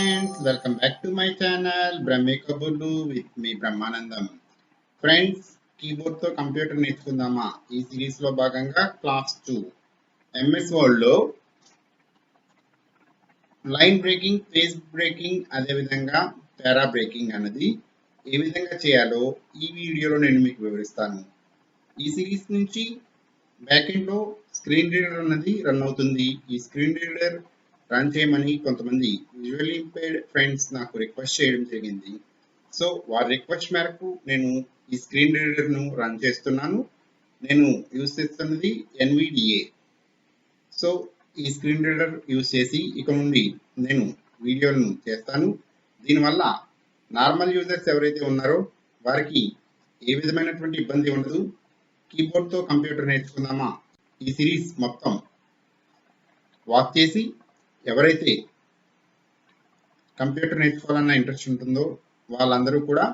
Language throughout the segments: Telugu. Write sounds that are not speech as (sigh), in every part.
Friends welcome back to my channel Brahmi కబుర్లు విత్ మీ బ్రహ్మానందం ఫ్రెండ్స్ కీబోర్డ్తో కంప్యూటర్ నేర్చుకుందామా? ఈ సిరీస్లో భాగంగా క్లాస్ టూ ఎంఎస్ వరల్డ్లో లైన్ బ్రేకింగ్ పేజ్ బ్రేకింగ్ అదేవిధంగా పారా బ్రేకింగ్ అన్నది ఏ విధంగా చేయాలో ఈ వీడియోలో నేను మీకు వివరిస్తాను. ఈ సిరీస్ నుంచి బ్యాక్లో స్క్రీన్ రీడర్ అన్నది రన్ అవుతుంది. ఈ స్క్రీన్ రీడర్ రన్ చేయమని కొంతమంది విజువల్ ఇంపేర్డ్ ఫ్రెండ్స్ నాకు రిక్వెస్ట్ చేయడం జరిగింది. సో వారి రిక్వెస్ట్ మేరకు నేను ఈ స్క్రీన్ రీడర్ను రన్ చేస్తున్నాను. నేను యూస్ చేస్తున్నది ఎన్విడిఏ సో ఈ స్క్రీన్ రీడర్ యూస్ చేసి ఇక నుండి నేను వీడియోలను చేస్తాను. దీనివల్ల నార్మల్ యూజర్స్ ఎవరైతే ఉన్నారో వారికి ఏ విధమైనటువంటి ఇబ్బంది ఉండదు. కీబోర్డ్తో కంప్యూటర్ నేర్చుకుందామా? ఈ సిరీస్ మొత్తం వాక్ చేసి ఎవరైతే కంప్యూటర్ నేర్చుకోవాలన్న ఇంట్రెస్ట్ ఉంటుందో వాళ్ళందరూ కూడా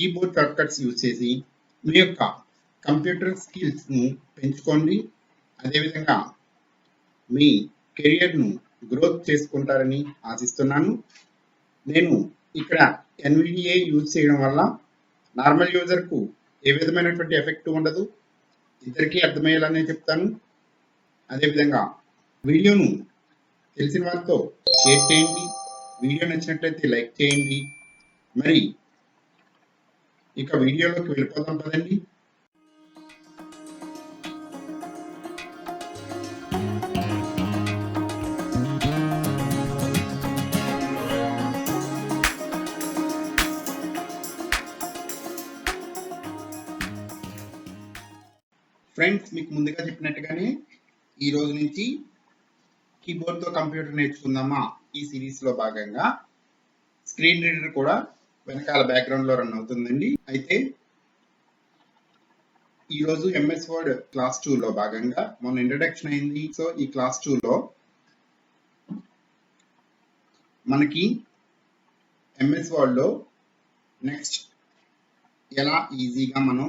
కీబోర్డ్ షార్ట్కట్స్ యూజ్ చేసి మీ యొక్క కంప్యూటర్ స్కిల్స్ను పెంచుకోండి. అదేవిధంగా మీ కెరియర్ను గ్రోత్ చేసుకుంటారని ఆశిస్తున్నాను. నేను ఇక్కడ ఎన్విడిఏ యూజ్ చేయడం వల్ల నార్మల్ యూజర్కు ఏ విధమైనటువంటి ఎఫెక్ట్ ఉండదు. ఇద్దరికీ అర్థమయ్యేలానే చెప్తాను. అదేవిధంగా వీడియోను తెలిసిన వాళ్ళతో షేర్ చేయండి. వీడియో నచ్చినట్లయితే లైక్ చేయండి. మరి ఇక వీడియోలోకి వెళ్ళిపోతాం కదండి ఫ్రెండ్స్ మీకు ముందుగా చెప్పినట్టుగానే ఈ రోజు నుంచి కీబోర్డ్తో కంప్యూటర్ నేర్చుకుందామా? ఈ సిరీస్లో భాగంగా స్క్రీన్ రీడర్ కూడా వెనకాల బ్యాక్గ్రౌండ్లో రన్ అవుతుందండి. అయితే ఈ రోజు ఎంఎస్ వర్డ్ క్లాస్ టూ లో భాగంగా మొన్న ఇంట్రడక్షన్ అయింది. సో ఈ క్లాస్ టూ లో మనకి ఎంఎస్ వర్డ్లో నెక్స్ట్ ఎలా ఈజీగా మనం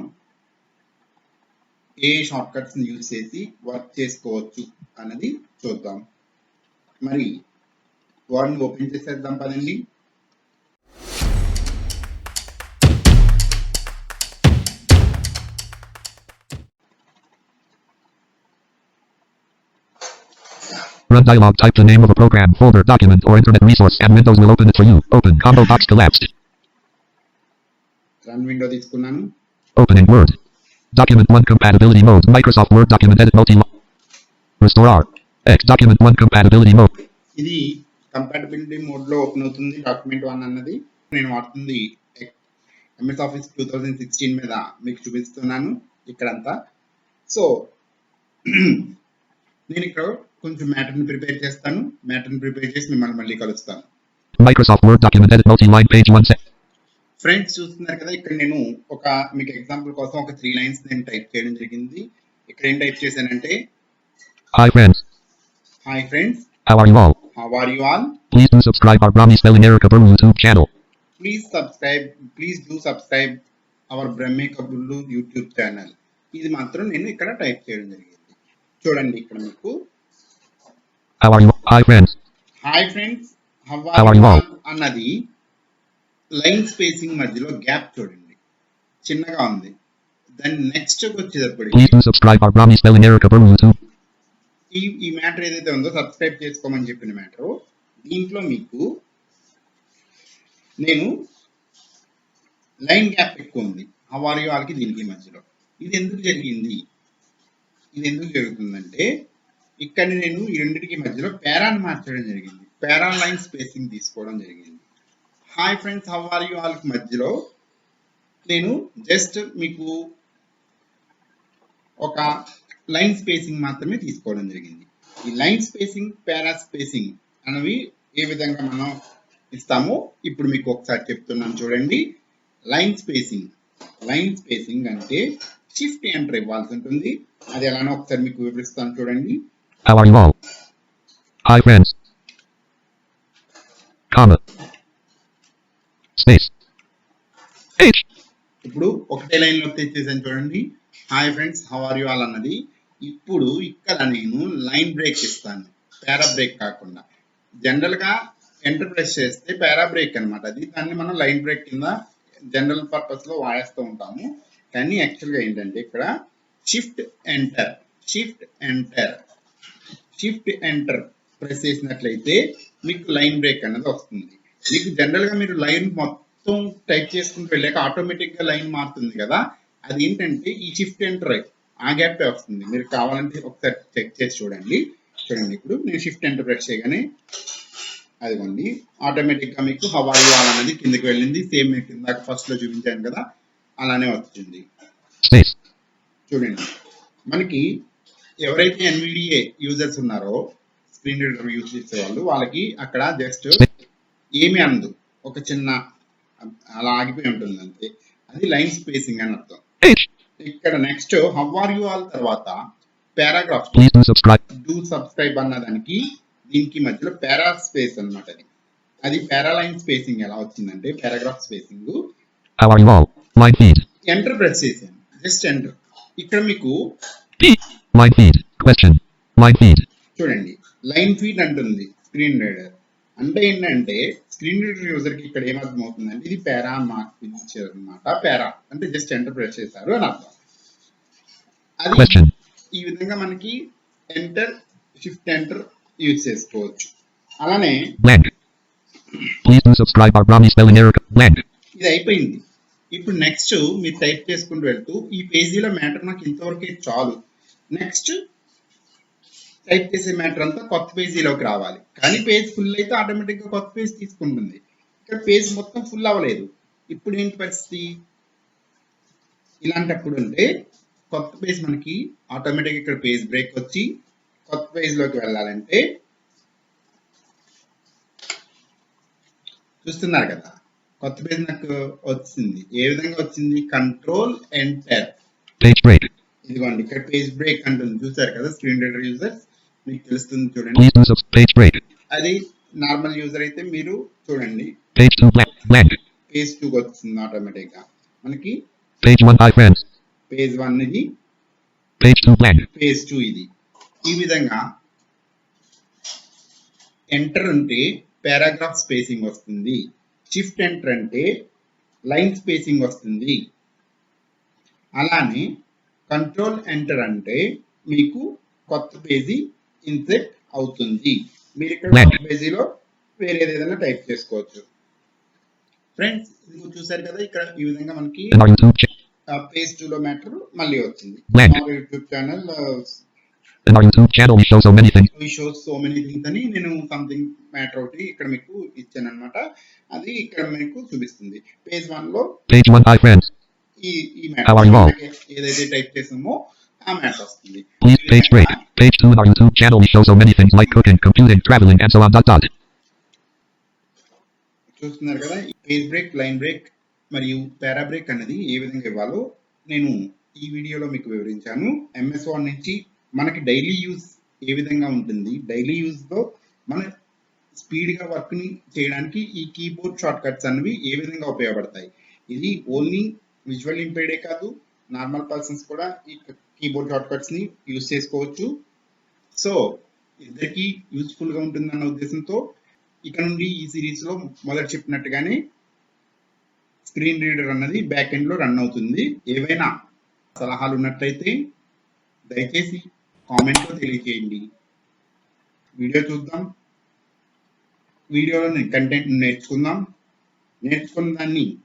ఏ షార్ట్ కట్స్ యూజ్ చేసి వర్క్ చేసుకోవచ్చు అన్నది చూద్దాం. మరి వాడిని ఓపెన్ చేసేద్దాం పదండి Run dialog. Type the name of a program, folder, document, or internet resource, and Windows will open it for you. Open. Combo box collapsed. Run window తీసుకున్నాను Opening Word. Document 1 compatibility mode. Microsoft Word document edit multi. Restore R. Document 1 compatibility mode. ఇది కంపాటబిలిటీ మోడ్లో ఓపెన్ అవుతుంది డాక్యుమెంట్ వన్ అన్నది. నేను వాడుతుంది MS office two thousand sixteen మీద మీకు చూపిస్తున్నాను ఇక్కడంతా. సో (clears throat) నేను ఇక్కడ కొంచెం మ్యాటర్ని ప్రిపేర్ చేస్తాను. మ్యాటర్ని ప్రిపేర్ చేసి మిమ్మల్ని మళ్ళీ కలుస్తాను. Microsoft Word document edit multi-line page 1 set. Friends చూస్తున్నారు కదా ఇక్కడ నేను ఒక మీకు ఎగ్జాంపుల్ కోసం ఒక త్రీ లైన్స్ నేను టైప్ చేయడం జరిగింది. ఇక్కడ ఏం టైప్ చేశానంటే Hi friends. How are you all? How are you all Please do subscribe our Brahmi Spelling Error Kabur YouTube channel. Please subscribe please do subscribe our Brahmi కబుర్లు యూట్యూబ్ ఛానల్ ఇది మాత్రం నేను ఇక్కడ టైప్ చేయడం జరిగింది చూడండి ఇక్కడ మీకు How are you? Hi friends. Hi friends how How are you all? అన్నది లైన్ స్పేసింగ్ మధ్యలో గ్యాప్ చూడండి చిన్నగా ఉంది దాని నెక్స్ట్ వచ్చేటప్పటికి Please do subscribe our Brahmi Spelling Error Kabur YouTube. ఈ ఈ మ్యాటర్ ఏదైతే ఉందో సబ్స్క్రైబ్ చేసుకోమని చెప్పిన మ్యాటర్ దీంట్లో మీకు నేను లైన్ గ్యాప్ ఎక్కువ ఉంది. హవారి వాళ్ళకి దీనికి మధ్యలో. ఇది ఎందుకు జరిగింది? ఇది ఎందుకు జరుగుతుందంటే ఇక్కడ నేను ఈ రెండింటికి మధ్యలో పేరాన్ మార్చడం జరిగింది. పేరాన్ లైన్ స్పేసింగ్ తీసుకోవడం జరిగింది. హాయ్ ఫ్రెండ్స్ హవారి వాళ్ళకి మధ్యలో నేను జస్ట్ మీకు ఒక లైన్ స్పేసింగ్ మాత్రమే తీసుకోవడం జరిగింది. ఈ లైన్ స్పేసింగ్ పారా స్పేసింగ్ అనేవి ఏ విధంగా మనం ఇస్తామో ఇప్పుడు మీకు ఒకసారి చెప్తున్నాను చూడండి. లైన్ స్పేసింగ్ లైన్ స్పేసింగ్ అంటే షిఫ్ట్ ఎంటర్ ఇవ్వాల్సి ఉంటుంది. అది ఎలానో ఒకసారి మీకు వివరిస్తాను చూడండి. ఇప్పుడు ఒకటే లైన్లో తెచ్చేసాను చూడండి. Hi friends how are you all అన్నది. ఇప్పుడు ఇక్కడ నేను లైన్ బ్రేక్ ఇస్తాను పారా బ్రేక్ కాకుండా. జనరల్గా చేస్తే పారా బ్రేక్ అన్నమాట. అది దాన్ని మనం లైన్ బ్రేక్ కింద జనరల్ పర్పస్లో వాడేస్తూ ఉంటాము. కానీ యాక్చువల్గా ఏంటంటే ఇక్కడ shift enter shift enter shift enter press చేసినట్లయితే మీకు లైన్ బ్రేక్ అనేది వస్తుంది. మీకు జనరల్గా మీరు లైన్ మొత్తం టైప్ చేసుకుంటూ వెళ్ళాక ఆటోమేటిక్గా లైన్ మారుతుంది కదా. అది ఏంటంటే ఈ షిఫ్ట్ ఎంటర్. ఆ గ్యాప్ వస్తుంది. మీరు కావాలంటే ఒకసారి చెక్ చేసి చూడండి. చూడండి ఇప్పుడు నేను షిఫ్ట్ ఎంటర్ ప్రెస్ చేయగానే అదిగోండి. ఆటోమేటిక్గా మీకు హవాయి అనేది కిందకి వెళ్ళింది. సేమ్ మీకు ఇందాక ఫస్ట్లో చూపించాను కదా అలానే వచ్చింది Space. చూడండి. మనకి ఎవరైతే ఎన్విడిఏ యూజర్స్ ఉన్నారో స్క్రీన్ రీడర్ యూజ్ చేసే వాళ్ళు వాళ్ళకి అక్కడ జస్ట్ ఏమి అందు ఒక చిన్న అలా ఆగిపోయి ఉంటుంది అంతే. అది లైన్ స్పేసింగ్ అని అర్థం. ఇక్కడ next how are you all తర్వాత paragraph Please do subscribe. Do subscribe అన్న దానికి దీనికి మధ్యలో పారా స్పేస్ అన్నమాట అది. అది పారాలైన్ స్పేసింగ్ ఎలా వచ్చిందంటే పారాగ్రాఫ్ స్పేసింగ్. ఎంటర్ ప్రెస్ చేశాను జస్ట్ ఎంటర్ ఇక్కడ మీకు. చూడండి. లైన్ ఫీడ్ అంటుంది స్క్రీన్ రీడర్ అంటే ఏంటంటే స్క్రీన్ రీడర్ యూజర్కి ఇక్కడ ఏమర్థం అవుతుందంటే ఇది పారా మార్క్ ఇచ్చారు అనమాట పారా అంటే జస్ట్ ఎంటర్ ప్రెస్ చేశారు అని అర్థం. అది. ఈ విధంగా మనకి ఎంటర్ షిఫ్ట్ ఎంటర్ యూజ్ చేసుకోవచ్చు. అలానే. ఇది అయిపోయింది. ఇప్పుడు నెక్స్ట్ మీరు టైప్ చేసుకుంటూ వెళ్తూ ఈ పేజీలో మ్యాటర్ నాకు ఇంతవరకే చాలు. నెక్స్ట్ టైప్ చేసే మ్యాటర్ అంతా కొత్త పేజీలోకి రావాలి. కానీ పేజ్ ఫుల్ అయితే ఆటోమేటిక్గా కొత్త పేజ్ తీసుకుంటుంది. ఇక్కడ పేజ్ మొత్తం ఫుల్ అవ్వలేదు. ఇప్పుడు ఏంటి పరిస్థితి? ఇలాంటప్పుడు అంటే కొత్త పేజ్ మనకి ఆటోమేటిక్ ఇక్కడ పేజ్ బ్రేక్ వచ్చి కొత్త పేజ్లోకి వెళ్ళాలంటే చూస్తున్నారు కదా కొత్త పేజ్ నాకు వచ్చింది. ఏ విధంగా వచ్చింది? Control enter. ఇదిగోండి ఇక్కడ పేజ్ బ్రేక్ అంటుంది. చూసారు కదా స్క్రీన్ రీడర్ యూజర్స్ మీకు తెలుస్తుంది చూడండి. అది నార్మల్ యూజర్ అయితే మీరు చూడండి Page 2 blank. Blank. Page two వస్తుంది ఆటోమేటిక్గా మనకి Page 1 hi friends. Page one ఇది 2 blank. పేజ్ టూ ఇది ఈ విధంగా ఎంటర్ ఉంటే పారాగ్రాఫ్ స్పేసింగ్ వస్తుంది షిఫ్ట్ ఎంటర్ అంటే లైన్ స్పేసింగ్ వస్తుంది అలానే కంట్రోల్ ఎంటర్ అంటే మీకు కొత్త పేజీ ఇన్సెట్ అవుతుంది. మీరు ఇక్కడ పేజీలో వేరేది ఏదైనా టైప్ చేసుకోవచ్చు. ఫ్రెండ్స్ ఇది చూసారు కదా ఇక్కడ ఈ విధంగా మనకి పేజ్ టూ లో మ్యాటర్ మళ్ళీ వచ్చింది. YouTube channel shows so many things అని నేను సంథింగ్ మ్యాటర్ ఒకటి ఇక్కడ మీకు ఇచ్చాను అనమాట అది ఇక్కడ మీకు చూపిస్తుంది. పేజ్ వన్లో Page 1 hi friends. ఈ ఏదైతే టైప్ చేసామో మ్యాటర్ వస్తుంది Please page break. Page 2 in our YouTube channel we show so many things like cooking, computing, traveling and so on. Dot dot. చూస్తున్నారు కదా పేజ్ బ్రేక్ లైన్ బ్రేక్ మరియు పారా బ్రేక్ అనేది ఏ విధంగా ఇవ్వాలో నేను ఈ వీడియోలో మీకు వివరించాను ఎంఎస్ వన్ నుంచి మనకి డైలీ యూజ్ ఏ విధంగా ఉంటుంది డైలీ యూజ్లో మన స్పీడ్గా వర్క్ని చేయడానికి ఈ కీబోర్డ్ షార్ట్ కట్స్ అనేవి ఏ విధంగా ఉపయోగపడతాయి ఇది ఓన్లీ విజువల్ ఇంపేర్డే కాదు నార్మల్ పర్సన్స్ కూడా ఈ కీబోర్డ్ షార్ట్ కట్స్ని యూజ్ చేసుకోవచ్చు. సో ఇద్దరికి యూస్ఫుల్గా ఉంటుందన్న ఉద్దేశంతో ఇక్కడ నుండి ఈ సిరీస్లో మొదట చెప్పినట్టుగానే స్క్రీన్ రీడర్ అన్నది బ్యాక్ ఎండ్లో రన్ అవుతుంది. ఏవైనా సలహాలు ఉన్నట్లయితే దయచేసి కామెంట్లో తెలియజేయండి. వీడియో చూద్దాం. వీడియోలో కంటెంట్ నేర్చుకుందాం. నేర్చుకున్న దాన్ని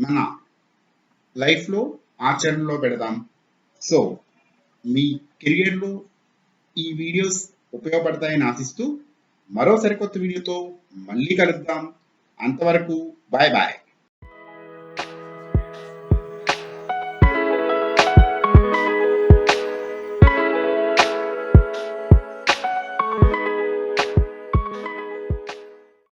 మన లైఫ్లో ఆచరణలో పెడదాం. సో మీ కెరియర్లో ఈ వీడియోస్ ఉపయోగపడతాయని ఆశిస్తూ మరో సరికొత్త వీడియోతో మళ్ళీ కలుద్దాం. అంతవరకు బాయ్ బాయ్.